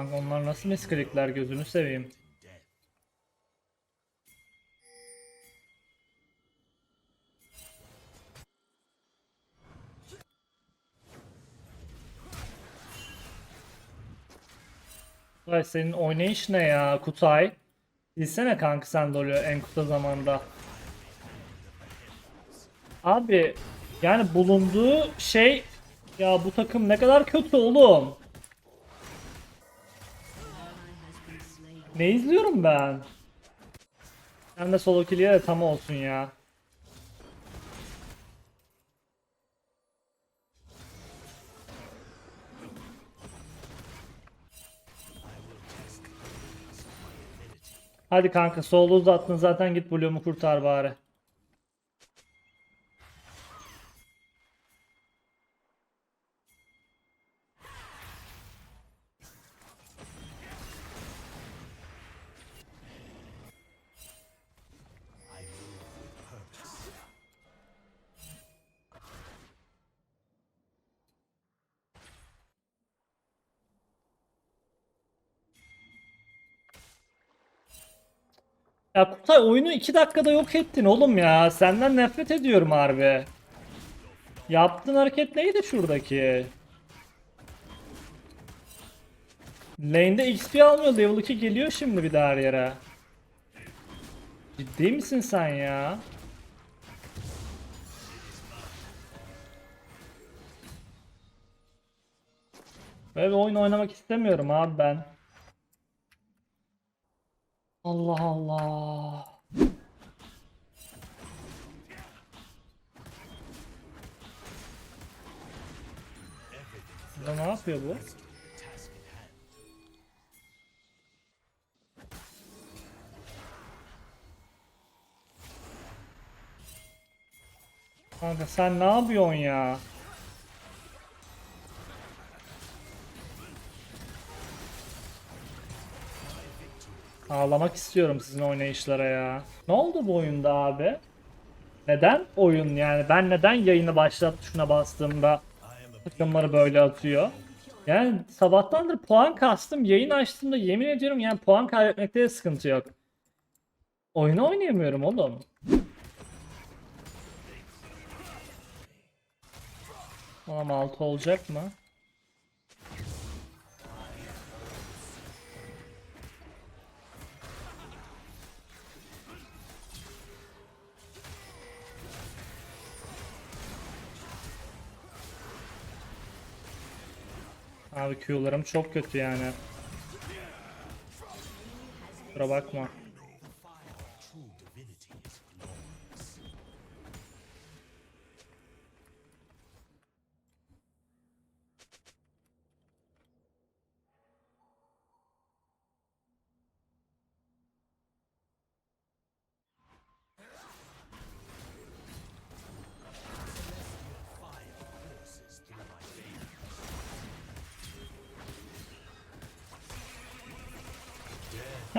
Kanka onlar nasıl misklikler gözünü seveyim. Kutay senin oynayış ne ya Kutay? Bilsene kanka sen de oluyor en kısa zamanda. Abi yani bulunduğu şey ya bu takım ne kadar kötü oğlum. Ne izliyorum ben? Hem de solo kill'e de tam olsun ya. Hadi kanka solo uzattın zaten git Bloom'u kurtar bari. Ya Kutay oyunu 2 dakikada yok ettin oğlum ya. Senden nefret ediyorum harbi. Yaptığın hareket neydi şuradaki? Lane'de XP almıyor. Level 2 geliyor şimdi bir daha her yere. Ciddi misin sen ya? Böyle oyun oynamak istemiyorum abi ben. Allah Allah. Burada ne yapıyor bu? Kanka sen ne yapıyorsun ya? Ağlamak istiyorum sizin oynayışlara ya. Ne oldu bu oyunda abi? Neden oyun yani? Ben neden yayını başlat tuşuna bastığımda takımları böyle atıyor? Yani sabahtandır puan kastım. Yayın açtığımda yemin ediyorum yani puan kaybetmekte de sıkıntı yok. Oyunu oynayamıyorum oğlum. Tamam altı olacak mı? Abi Q'larım çok kötü yani. Kusura bakma.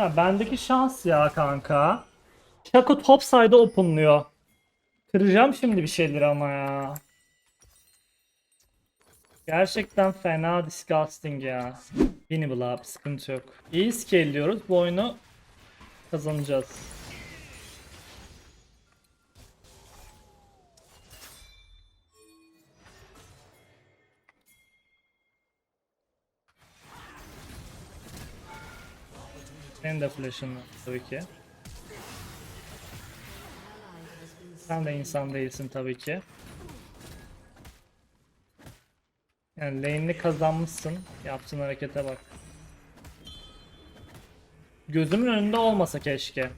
Ya bendeki şans ya kanka. Shaco topside openluyor. Kıracağım şimdi bir şeyleri ama ya. Gerçekten fena disgusting ya. Winnable abi sıkıntı yok. İyi scale'liyoruz. Bu oyunu kazanacağız. Senin de flash'ın tabii ki. Sen de insan değilsin tabii ki. Yani lane'ini kazanmışsın. Yaptığın harekete bak. Gözümün önünde olmasa keşke.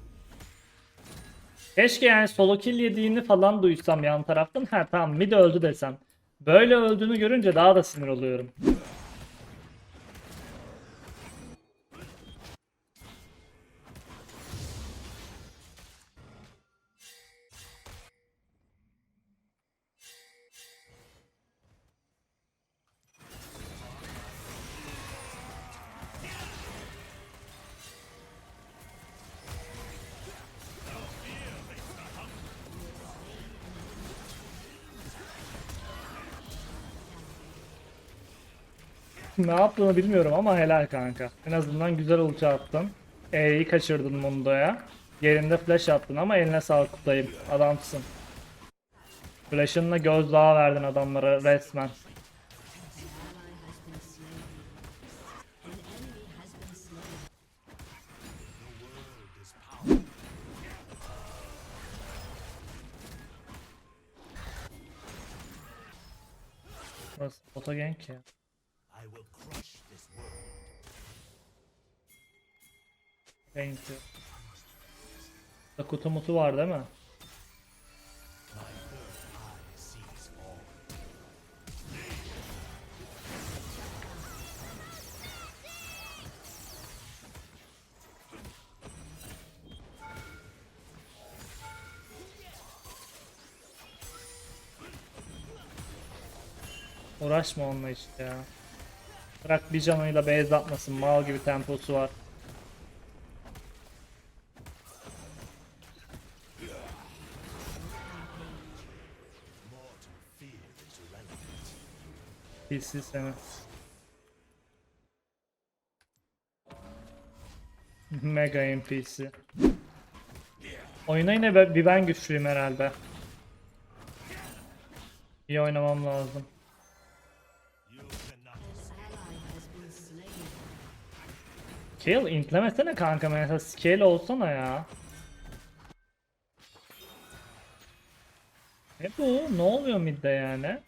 Keşke yani solo kill yediğini falan duysam yan taraftan. Ha tamam mid öldü desem. Böyle öldüğünü görünce daha da sinir oluyorum. ne yaptığını bilmiyorum ama helal kanka. En azından güzel ulti attın. E'yi kaçırdın Mundo'ya. Yerinde flash attın ama eline sağlık kutlayayım. Adamsın. Flash'ınla gözdağı verdin adamlara resmen. Burası bota ya. I will crush this world. Gank yok. Burada kutu mutu var değil mi? Uğraşma onunla işte ya. Bırak bir canıyla base atmasın. Mal gibi temposu var. PC seni. Mega NPC. Oyuna yine bir ben güçlüyüm herhalde. İyi oynamam lazım. Scale intlemesene kanka mesela scale olsana ya. E bu ne oluyor midde yani?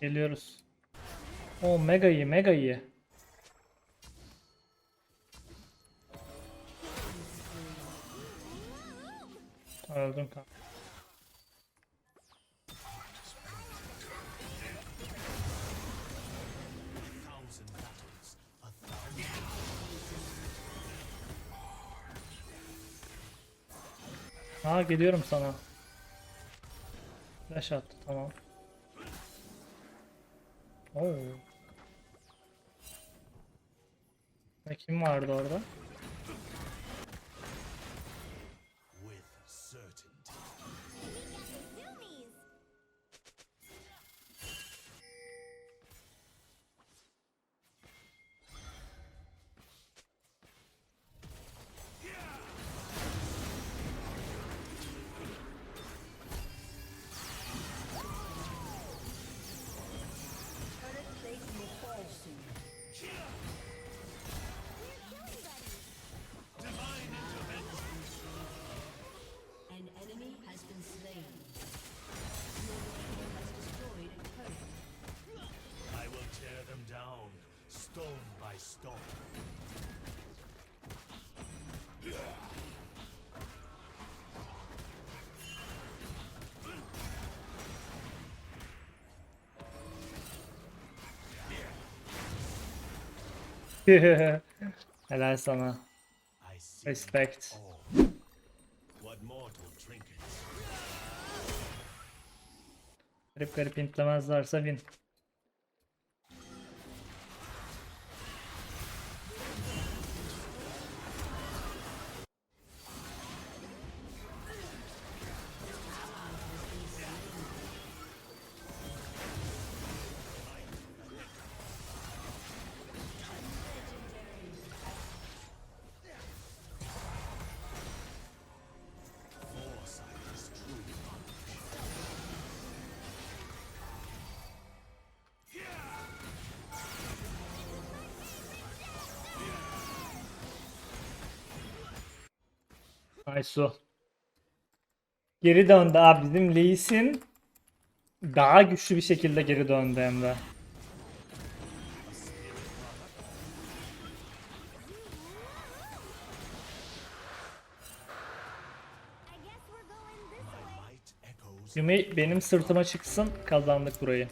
Geliyoruz. O mega iyi mega iyi. Öldüm kanka. Ha geliyorum sana. Flash attı tamam. Oo. Kim vardı orada? Helal sana. Respect. Garip garip intlemezlerse win. O. Geri döndü abi bizim Lee Sin daha güçlü bir şekilde geri döndü echoes Yumi benim sırtıma çıksın kazandık burayı.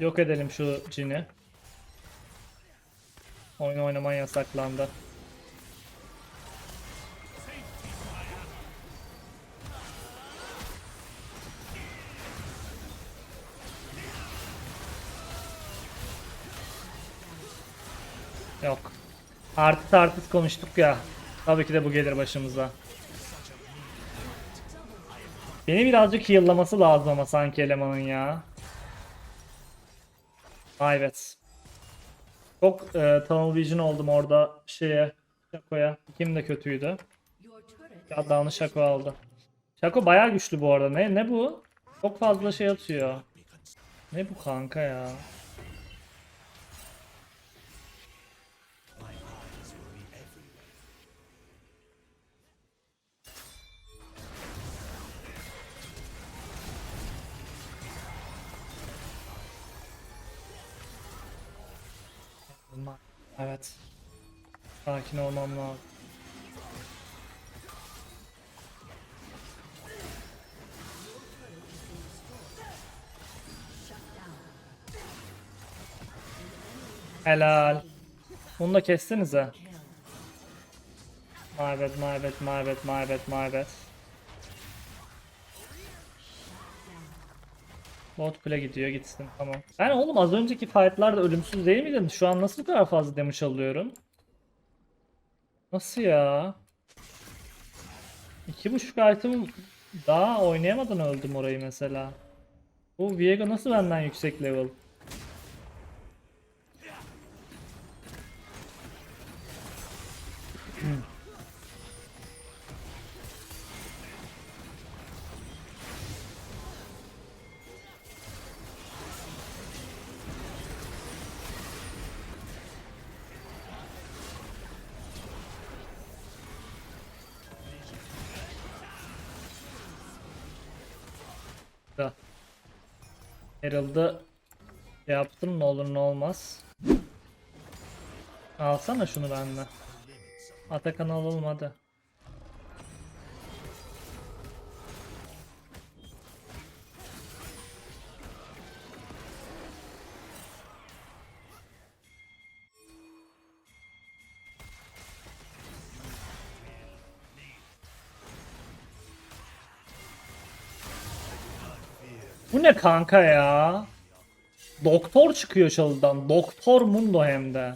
Yok edelim şu cini. Oyun oynaman yasaklandı. Artist artist konuştuk ya. Tabii ki de bu gelir başımıza. Beni birazcık heal'laması lazım ama sanki elemanın ya. Ay evet. Çok e, tunnel vision oldum orada şeye. Şako'ya. Kim de kötüydü. Turret Shutdown'ı Şako aldı. Şako bayağı güçlü bu arada. Ne ne bu? Çok fazla şey atıyor. Ne bu kanka ya? Evet. Sakin olmam lazım. Helal. Bunu da kestinize. My bad, my bad, my bad, Bot kule gidiyor gitsin tamam. Ben oğlum az önceki fightlarda ölümsüz değil miydim? Şu an nasıl bu kadar fazla damage alıyorum? Nasıl ya? İki buçuk item daha oynayamadan öldüm orayı mesela. Bu Viego nasıl benden yüksek level? Herald'ı yaptım ne olur ne olmaz. Alsana şunu benden. Atakan alalım. Bu ne kanka ya? Doktor çıkıyor çalıdan. Doktor Mundo hem de.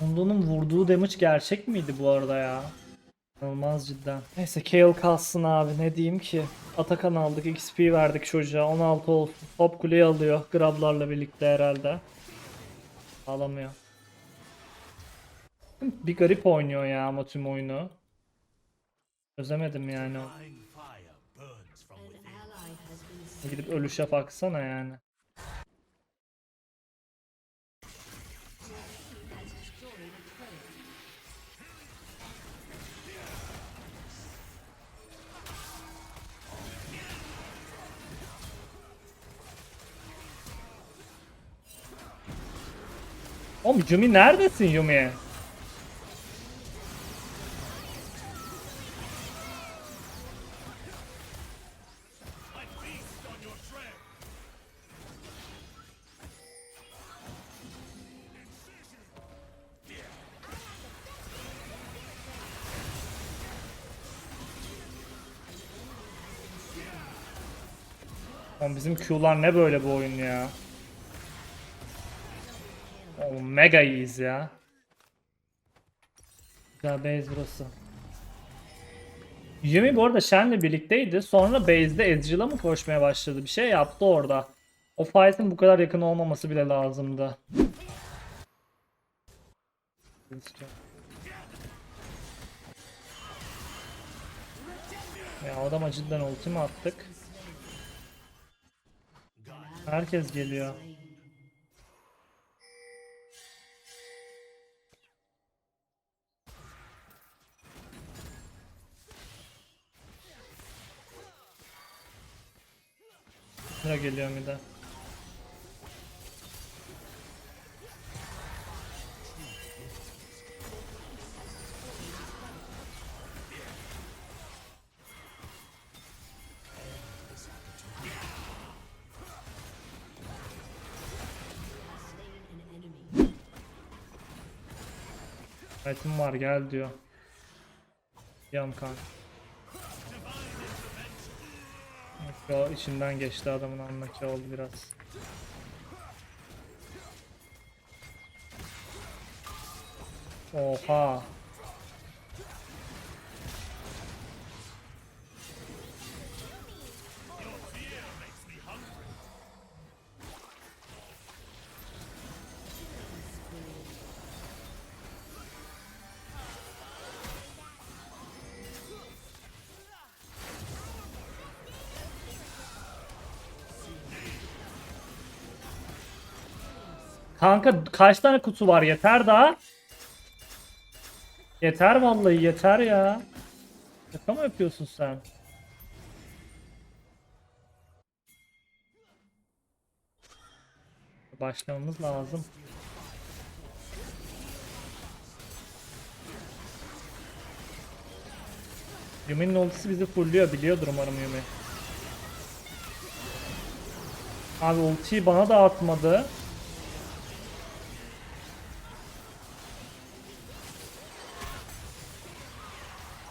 Mundo'nun vurduğu damage gerçek miydi bu arada ya? İnanılmaz cidden. Neyse Kayle kalsın abi ne diyeyim ki. Atakan aldık, XP verdik çocuğa. 16 olsun. Top kuleyi alıyor. Grablarla birlikte herhalde. Alamıyor. Bir garip oynuyor ya ama tüm oyunu. Çözemedim yani. Divine fire burns from An within. ally has been slain. Gidip ölüşe baksana yani. Oğlum Yumi neredesin Yumi? Oğlum bizim Q'lar ne böyle bu oyun ya? Oğlum mega iyiyiz ya. Güzel base burası. Yumi bu arada Shen'le birlikteydi. Sonra base'de Ezreal'a mı koşmaya başladı? Bir şey yaptı orada. O fight'ın bu kadar yakın olmaması bile lazımdı. Ya adama cidden ulti mi attık? Herkes geliyor. Sıra geliyor bir de. Item var gel diyor. Yan kan. O içinden geçti adamın anlaki oldu biraz. Oha. Kanka kaç tane kutu var yeter daha. Yeter vallahi yeter ya. Şaka mı yapıyorsun sen? Başlamamız lazım. Yumi'nin ultisi bizi fullüyor biliyordur umarım Yumi. Abi ultiyi bana da atmadı.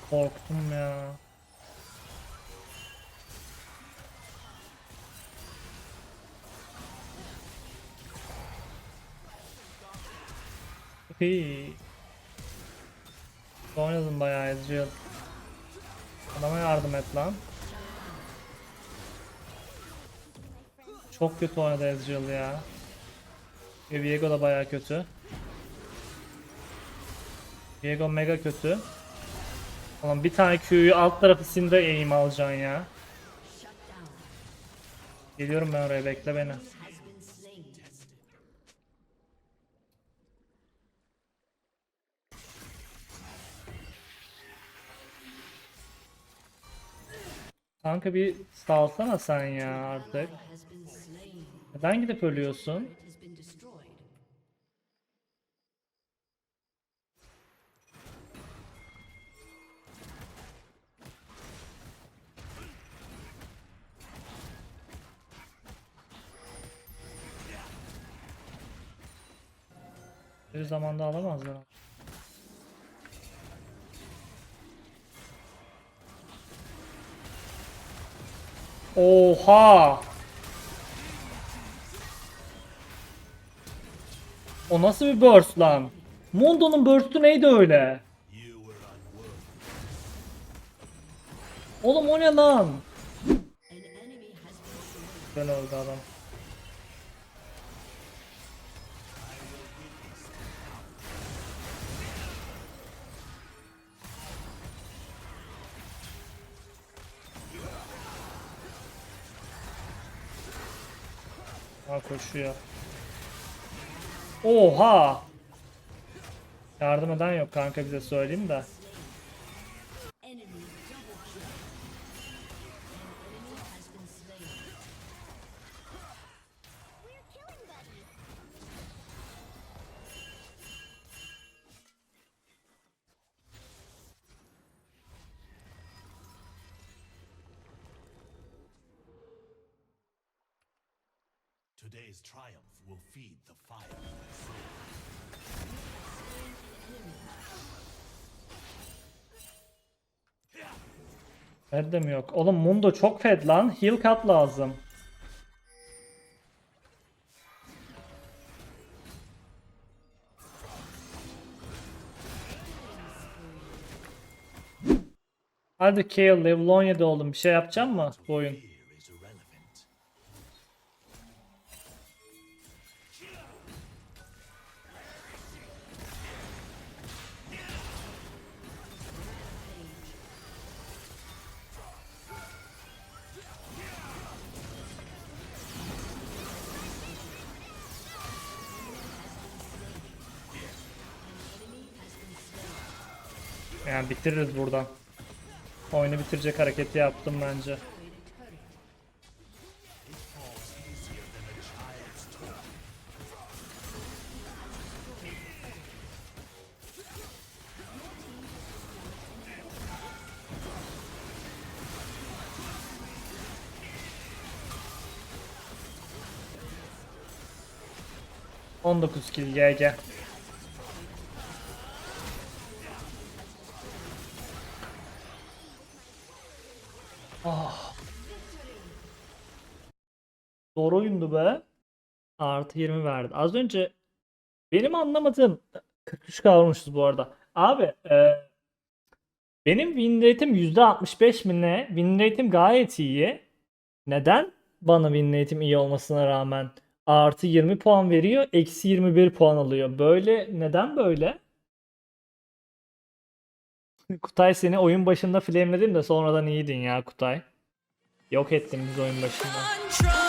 Korktum ya. Hii. Oynadım bayağı Ezreal. Adama yardım et lan. Çok kötü oynadı Ezreal ya. Viego da bayağı kötü. Viego mega kötü. Oğlum bir tane Q'yu alt tarafı sinde aim alacaksın ya. Geliyorum ben oraya bekle beni. Kanka bir salsana sen ya artık. Neden gidip ölüyorsun? Zamanda alamazlar. Oha! O nasıl bir burst lan? Mundo'nun burst'ü neydi öyle? Oğlum o ne lan? Güzel oldu adam. Koşuyor. Oha! Yardım eden yok kanka bize söyleyeyim de. Today's triumph will feed the fire of yok? Oğlum Mundo çok fed lan. Heal cut lazım. Hadi Kayle level 17 oldum. Bir şey yapacağım mı bu oyun? Bitiririz buradan. Oyunu bitirecek hareketi yaptım bence. On dokuz kill GG. Artı 20 verdi. Az önce benim anlamadığım 43 kalmışız bu arada. Abi e, benim win rate'im %65 mi ne? Win rate'im gayet iyi. Neden bana win rate'im iyi olmasına rağmen artı 20 puan veriyor, eksi 21 puan alıyor? Böyle neden böyle? Kutay seni oyun başında flameledim de sonradan iyiydin ya Kutay. Yok ettin biz oyun başında.